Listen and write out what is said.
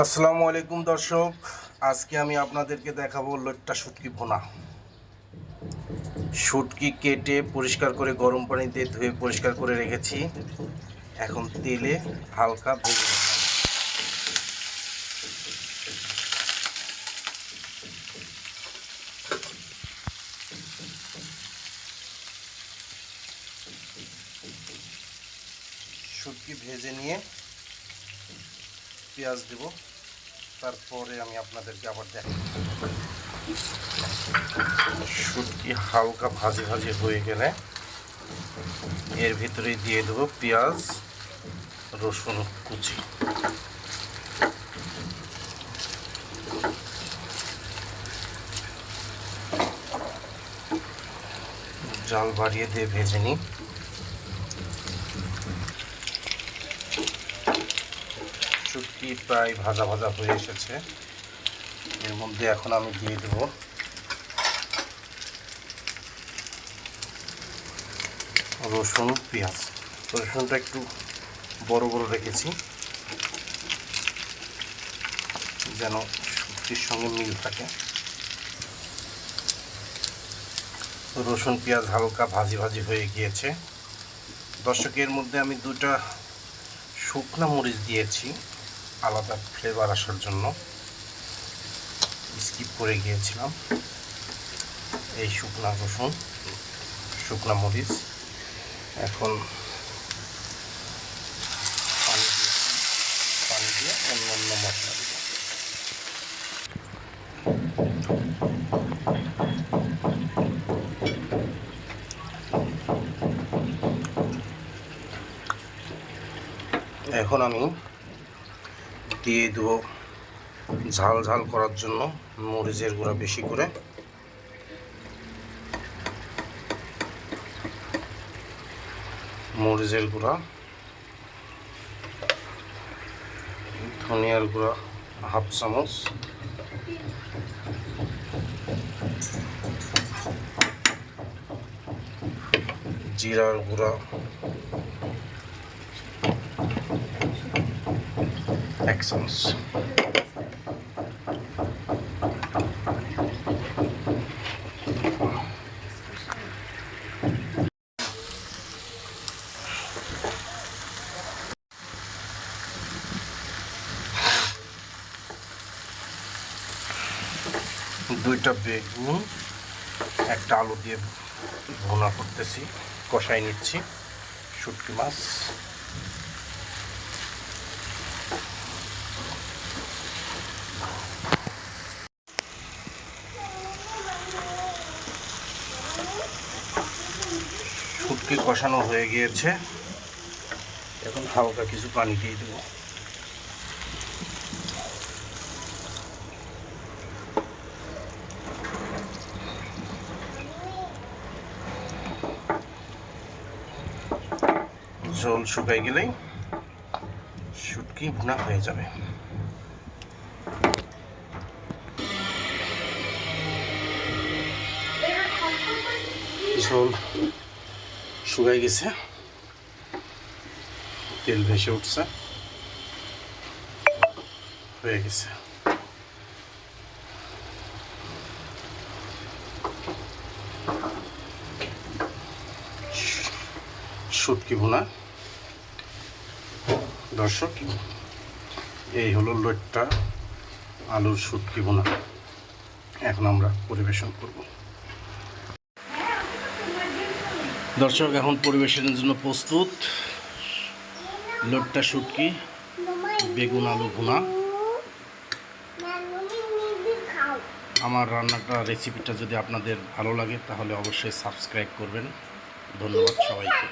আসসালামু আলাইকুম দর্শক, আজকে আমি আপনাদেরকে দেখাবো লোট্টা শুটকি ভোনা। শুটকি কেটে পরিষ্কার করে গরম পানিতে ধুয়ে পরিষ্কার করে রেখেছি। এখন তেলে হালকা ভেজে। শুটকি ভেজে নিয়ে পেঁয়াজ দেব। তারপরে আমি আপনাদেরকে আবার দেখাই। শুটকি হালকা ভাজি ভাজি হয়ে গেলে এর ভিতরে দিয়ে দেবো পেঁয়াজ, রসুন কুচি। জাল বাড়িয়ে দিয়ে ভেজে নিই। শুটকি প্রায় ভাজা ভাজা হয়ে এসেছে। এর মধ্যে এখন আমি দিয়ে দেব। রসুন, পেঁয়াজ। রসুনটা একটু বড় বড় রেখেছি। যেন শুটকির সঙ্গে মিল থাকে। রসুন, পেঁয়াজ হালকা ভাজি ভাজি হয়ে গিয়েছে। দর্শকের মধ্যে আমি দুটা শুকনো মরিচ দিয়েছি। আলাদা ফ্লেভার আসার জন্য স্কিপ করে গিয়েছিলাম। এই শুকনা রসুন, শুকনা মরিচ। এখন পানি দিয়ে পানি দিয়ে অন্য অন্য মশলা এখন আমি দিয়ে দেবো ঝাল ঝাল করার জন্য, মরিচের গুঁড়া বেশি করে। মরিচের গুঁড়া, ধনিয়ার গুঁড়া হাফ চামচ। জিরার গুঁড়া এক দুইটা বেগুন একটা আলু দিয়ে ভুনা করতেছি কষাই নিচ্ছি শুটকি মাছ। শুটকি কষানো হয়ে গিয়েছে। এখন হালকা কিছু পানি দিয়ে দেবো। জল শুকাই গেলেই শুটকি ভুনা হয়ে যাবে। ঝোল শুকাই গেছে। তেল ভেসে উঠছে। হয়ে গেছে। শুটকি ভুনা। দর্শক, এই হলো লোটটা আলুর শুটকি ভুনা। এখন আমরা পরিবেশন করব। দর্শক, এখন পরিবেশনের জন্য প্রস্তুত। লোটটা শুটকি, বেগুন আলু ভুনা। আমার রান্নাটা রেসিপিটা যদি আপনাদের ভালো লাগে, তাহলে অবশ্যই সাবস্ক্রাইব করবেন। ধন্যবাদ সবাইকে।